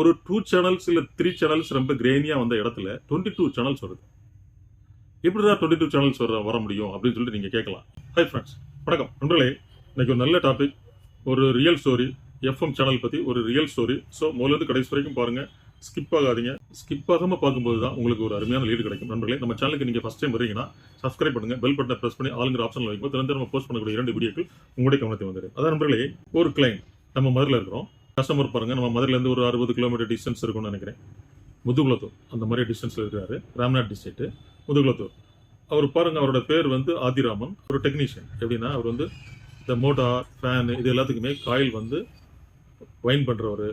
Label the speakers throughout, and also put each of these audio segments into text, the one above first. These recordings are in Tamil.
Speaker 1: ஒரு டூ சேனல்ஸ் இல்லை த்ரீ சேனல்ஸ் ரொம்ப கிரேனியாக வந்த இடத்துல டுவெண்ட்டி டூ சேனல்ஸ் வருது. எப்படி தான் டுவெண்ட்டி டூ சேனல்ஸ் வர வர முடியும் அப்படின்னு சொல்லிட்டு நீங்கள் கேட்கலாம். ஹை ஃப்ரெண்ட்ஸ் வணக்கம். நண்பர்களே இன்னைக்கு ஒரு நல்ல டாபிக் ஒரு ரியல் ஸ்டோரி எஃப்எம் சேனல் பற்றி ஒரு ரியல் ஸ்டோரி ஸோ முதல்ல கடைசி வரைக்கும் பாருங்கள் ஸ்கிப் ஆகாதீங்க. ஸ்கிப் ஆகாமல் பார்க்கும்போது தான் உங்களுக்கு ஒரு அருமையான லீடு கிடைக்கும். நண்பர்களே நம்ம சேனலுக்கு நீங்கள் ஃபஸ்ட் டைம் வரீங்கன்னா சப்ஸ்கிரைப் பண்ணுங்கள் பெல் பட்டனை ப்ரெஸ் பண்ணி ஆளுங்கிற ஆப்ஷன் வைக்கும்போது திறந்து நம்ம போஸ்ட் பண்ணக்கூடிய இரண்டு வீடியோக்கள் உங்களுடைய கவனத்தை வந்துடும். அதான் நண்பர்களே ஒரு கிளைண்ட் நம்ம மதுரில் இருக்கிறோம். கஸ்டமர் பாருங்க நம்ம மதுரையிலேருந்து ஒரு அறுபது கிலோமீட்டர் டிஸ்டன்ஸ் இருக்கும்னு நினைக்கிறேன். முதுகுலத்தூர் அந்த மாதிரி டிஸ்டன்ஸில் இருக்கிறாரு. ராம்நாத் டிஸ்ட்ரிக்ட்டு முதுகுலத்தூர். அவர் பாருங்கள் அவரோட பேர் வந்து ஆதிராமன். ஒரு டெக்னீஷியன் எப்படின்னா அவர் வந்து இந்த மோட்டார் ஃபேன் இது எல்லாத்துக்குமே காயில் வந்து வைன் பண்ணுறவர்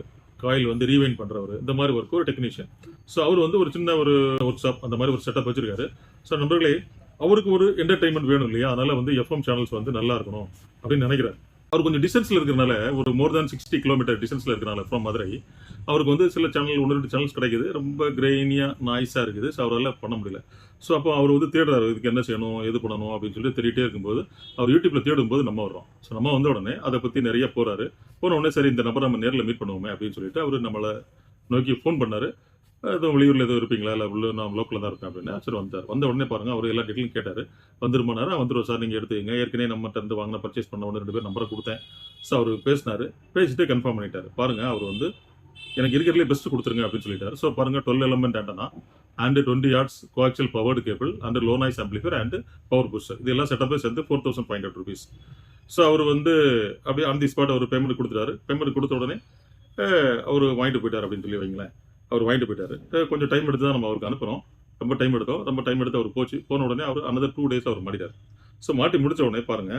Speaker 1: காயில் வந்து ரீவைன் பண்ணுறவர் இந்த மாதிரி ஒர்க் ஒரு டெக்னீஷியன் ஸோ அவர் வந்து ஒரு சின்ன ஒரு ஒர்க் ஷாப் அந்த மாதிரி ஒரு செட்டப் வச்சுருக்காரு. ஸோ நண்பர்களே அவருக்கு ஒரு என்டர்டைன்மெண்ட் வேணும் இல்லையா? அதனால் வந்து எஃப்எம் சேனல்ஸ் வந்து நல்லா இருக்கணும் அப்படின்னு நினைக்கிறார். அவர் கொஞ்சம் டிஸ்டன்ஸில் இருக்கிறனால ஒரு மோர் தேன் சிக்ஸ்டி கிலோமீட்டர் டிஸ்டன்ஸில் இருக்கிறனால ஃப்ரம் மதுரை அவருக்கு வந்து சில சேனல் ஒன்று ரெண்டு சேனல்ஸ் கிடைக்குது. ரொம்ப கிரெயினியாக நாய்ஸாக இருக்குது. ஸோ அவரால் பண்ண முடியல. ஸோ அப்போ அவர் வந்து தேடுறாரு இதுக்கு என்ன செய்யணும் எது பண்ணணும் அப்படின்னு சொல்லிட்டு தேடிட்டே இருக்கும்போது அவர் யூடியூப்பில் தேடும்போது நம்ம வர்றோம். ஸோ நம்ம வந்த உடனே அதை பற்றி நிறைய போகிறாரு போன உடனே சரி இந்த நபரை நம்ம நேரில் மீட் பண்ணுவோமே அப்படின்னு சொல்லிட்டு அவர் நம்மளை நோக்கி ஃபோன் பண்ணார். எதுவும் வெளியூரில் எதுவும் இருப்பீங்களா? இல்லை உள்ள நான் லோக்கலில் தான் இருக்கேன் அப்படின்னா சரி வந்தார் வந்த உடனே பாருங்கள் அவர் எல்லா டீட்டெயிலும் கேட்டார். வந்துருமானார் வந்துடுவோம் சார் நீங்கள் எடுத்துக்கங்க. ஏற்கனவே நம்மகிட்ட இருந்து வாங்கின பர்ச்சேஸ் பண்ண உடனே ரெண்டு பேர் நம்பரை கொடுத்தேன். ஸோ அவர் பேசினாரு. பேசிட்டு கன்ஃபார்ம் பண்ணிட்டாரு. பாருங்கள் அவர் வந்து எனக்கு இருக்கிறதுலே பெஸ்ட் கொடுத்துருங்க அப்படின்னு சொல்லிட்டார். ஸோ பாருங்கள் twelve element antenna and twenty yards coaxial powered cable and low noise amplifier and power booster இது எல்லாம் செட்டப்பே சேர்ந்து four thousand five hundred rupees so அவர் வந்து அப்படியே ஆன் தி ஸ்பாட் அவர் பேமெண்ட் கொடுத்துட்டாரு. பேமெண்ட் கொடுத்த உடனே அவர் வாங்கிட்டு போயிட்டார் அப்படின்னு சொல்லி வைங்களேன். அவர் வாங்கிட்டு போயிட்டாரு. கொஞ்சம் டைம் எடுத்து தான் நம்ம அவருக்கு அனுப்புகிறோம் ரொம்ப டைம் எடுத்தோம் ரொம்ப டைம் எடுத்து அவர் போச்சு. போன உடனே அவர் அனதர் டூ டேஸ் அவர் மாட்டிட்டார். ஸோ மாட்டி முடிச்ச உடனே பாருங்க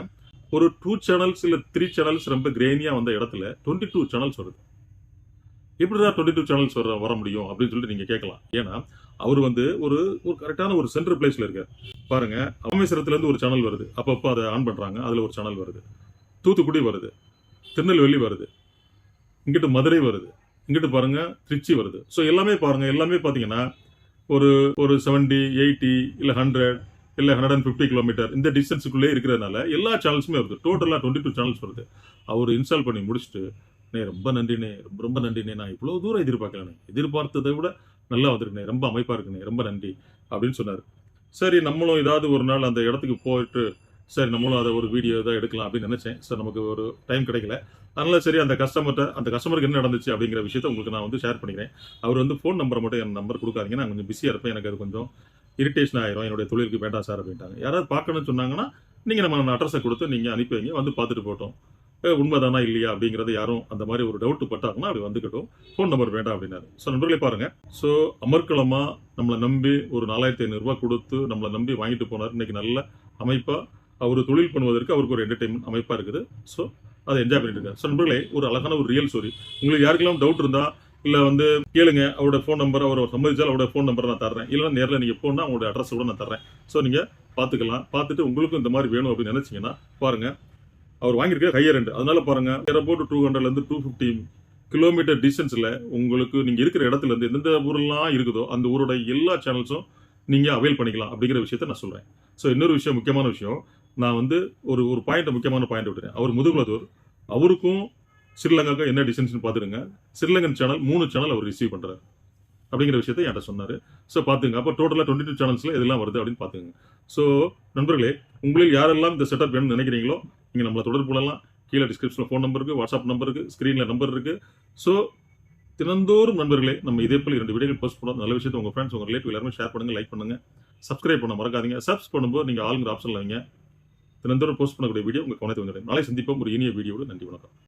Speaker 1: ஒரு டூ சேனல்ஸ் இல்லை த்ரீ சேனல்ஸ் ரொம்ப கிரேனியாக வந்த இடத்துல டுவெண்ட்டி டூ சேனல்ஸ் வருது. எப்படிதான் டுவெண்ட்டி டூ சேனல்ஸ் வர வர முடியும் அப்படின்னு சொல்லிட்டு நீங்க கேட்கலாம். ஏன்னா அவர் வந்து ஒரு ஒரு கரெக்டான ஒரு சென்டர் பிளேஸ்ல இருக்கார். பாருங்க ராமேஸ்வரத்துல இருந்து ஒரு சேனல் வருது. அப்பப்போ அதை ஆன் பண்றாங்க அதுல ஒரு சேனல் வருது. தூத்துக்குடி வருது. திருநெல்வேலி வருது. இங்கிட்டு மதுரை வருது. இங்கிட்டு பாருங்க திருச்சி வருது. ஸோ எல்லாமே பாருங்க எல்லாமே பார்த்தீங்கன்னா ஒரு ஒரு செவன்டி எயிட்டி இல்லை ஹண்ட்ரட் இல்லை ஹண்ட்ரட் அண்ட் ஃபிஃப்டி கிலோமீட்டர் இந்த டிஸ்டன்ஸுக்குள்ளே இருக்கிறதுனால எல்லா சேனல்ஸுமே வருது. டோட்டலாக டுவெண்ட்டி டூ சேனல்ஸ் வருது. அவர் இன்ஸ்டால் பண்ணி முடிச்சுட்டு நே ரொம்ப நன்றிண்ணே ரொம்ப ரொம்ப நன்றிண்ணே. நான் இவ்வளோ தூரம் எதிர்பார்க்கலண்ணே. எதிர்பார்த்ததை விட நல்லா வந்திருக்கேன் ரொம்ப அமைப்பாக இருக்குண்ணே. ரொம்ப நன்றி. அப்படின்னு சொன்னார். சரி நம்மளும் ஏதாவது ஒரு நாள் அந்த இடத்துக்கு போயிட்டு சரி நம்மளும் அதை ஒரு வீடியோ எதாவது எடுக்கலாம் அப்படின்னு நினச்சேன். சார் நமக்கு ஒரு டைம் கிடைக்கல. அதனால சரி அந்த கஸ்டமர்கிட்ட அந்த கஸ்டமருக்கு என்ன நடந்துச்சு அப்படிங்கிற விஷயத்த உங்களுக்கு நான் வந்து ஷேர் பண்ணிக்கிறேன். அவர் வந்து ஃபோன் நம்பரை மட்டும் என் நம்பர் கொடுக்காதீங்க. நான் கொஞ்சம் பிஸியாக இருப்பேன். எனக்கு அது கொஞ்சம் இரிட்டேஷன் ஆயிரும். என்னுடைய தொழிலுக்கு வேண்டாம் சார் அப்படின்ட்டாங்க. யாராவது பார்க்கணும்னு சொன்னாங்கன்னா நீங்கள் நம்ம அட்ரஸை கொடுத்து நீங்கள் அனுப்பி வைங்க. வந்து பார்த்துட்டு போட்டோம் உண்மைதானா இல்லையா அப்படிங்கிறது யாரும் அந்த மாதிரி ஒரு டவுட் பட்டாங்கன்னா அப்படி வந்துக்கட்டும். ஃபோன் நம்பர் வேண்டாம் அப்படின்னாரு. ஸோ நண்பர்களே பாருங்கள் ஸோ அமர்க்களமாக நம்மளை நம்பி ஒரு நாலாயிரத்தி ஐநூறுரூவா கொடுத்து நம்மளை நம்பி வாங்கிட்டு போனார். இன்னைக்கு நல்ல அமைப்பாக அவர் தொழில் பண்ணுவதற்கு அவருக்கு ஒரு என்டர்டைன்மெண்ட் அமைப்பாக இருக்குது. ஸோ அதை என்ஜாய் பண்ணிட்டு இருக்காரு ஸோ நண்பர்களே ஒரு அழகான ஒரு ரியல் ஸ்டோரி உங்களுக்கு யாருக்கெல்லாம் டவுட் இருந்தா இல்ல வந்து கேளுங்க அவரோட ஃபோன் நம்பர் அவர் சம்மதிச்சால் அவரோட ஃபோன் நம்பர் நான் தர்றேன். இல்லைன்னா நேரில் நீங்கள் போனா அவங்களோட அட்ரஸ் கூட நான் தர்றேன். ஸோ நீங்கள் பார்த்துக்கலாம். பார்த்துட்டு உங்களுக்கும் இந்த மாதிரி வேணும் அப்படின்னு நினைச்சீங்கன்னா பாருங்க. அவர் வாங்கியிருக்க ஹையர் ரெண்டு அதனால பாருங்க போட்டு டூ ஹண்ட்ரட்ல இருந்து டூ ஃபிஃப்டி கிலோமீட்டர் டிஸ்டன்ஸ்ல உங்களுக்கு நீங்க இருக்கிற இடத்துல இருந்து எந்தெந்த ஊரெல்லாம் இருக்குதோ அந்த ஊரோட எல்லா சேனல்ஸும் நீங்க அவைல் பண்ணிக்கலாம் அப்படிங்கிற விஷயத்த நான் சொல்கிறேன் ஸோ இன்னொரு விஷயம் முக்கியமான விஷயம். நான் வந்து ஒரு ஒரு பாயிண்ட் முக்கியமான பாயிண்ட் விட்டுறேன் அவர் முதுகுலதூர் அவருக்கும் ஸ்ரீலங்காவுக்கும் என்ன டிஸ்டன்ஸ்னு பார்த்துருங்க ஸ்ரீலங்கன் சேனல் மூணு சேனல் அவர் ரிசீவ் பண்ணுறாரு அப்படிங்கிற விஷயத்த என்கிட்ட சொன்னார். ஸோ பார்த்துங்க அப்போ டோட்டலாக டுவெண்ட்டி டூ சேனல்ஸில் இதெல்லாம் வருது அப்படின்னு பார்த்துங்க ஸோ நண்பர்களே உங்களில் யாரெல்லாம் இந்த செட்டப் வேணும்னு நினைக்கிறீங்களோ நீங்கள் நம்மளை தொடர்பு கொள்ளலாம். கீழே டிஸ்கிரிப்ஷனில் ஃபோன் நம்பர் இருக்குது வாட்ஸ்அப் நம்பர் இருக்குது ஸ்க்ரீனில் நம்பர் இருக்குது ஸோ தினந்தோறும் நண்பர்களே நம்ம இதே போல் இரண்டு வீடியோகள் போஸ்ட் பண்ணோம் நல்ல விஷயத்தை உங்கள் ஃப்ரெண்ட்ஸ் உங்கள் ரிலேட்டிவ் எல்லாருமே ஷேர் பண்ணுங்கள் லைக் பண்ணுங்கள் சப்ஸ்கிரைப் பண்ண மறக்காதீங்க. சப்ஸ் பண்ணும்போது நீங்கள் ஆளுங்கிற ஆப்ஷன் வைங்க. தினந்தோறும் போஸ்ட் பண்ணக்கூடிய வீடியோ உங்க கவனத்தை வந்துடும் நாளை சந்திப்போம். ஒரு இனிய வீடியோடு நன்றி வணக்கம்.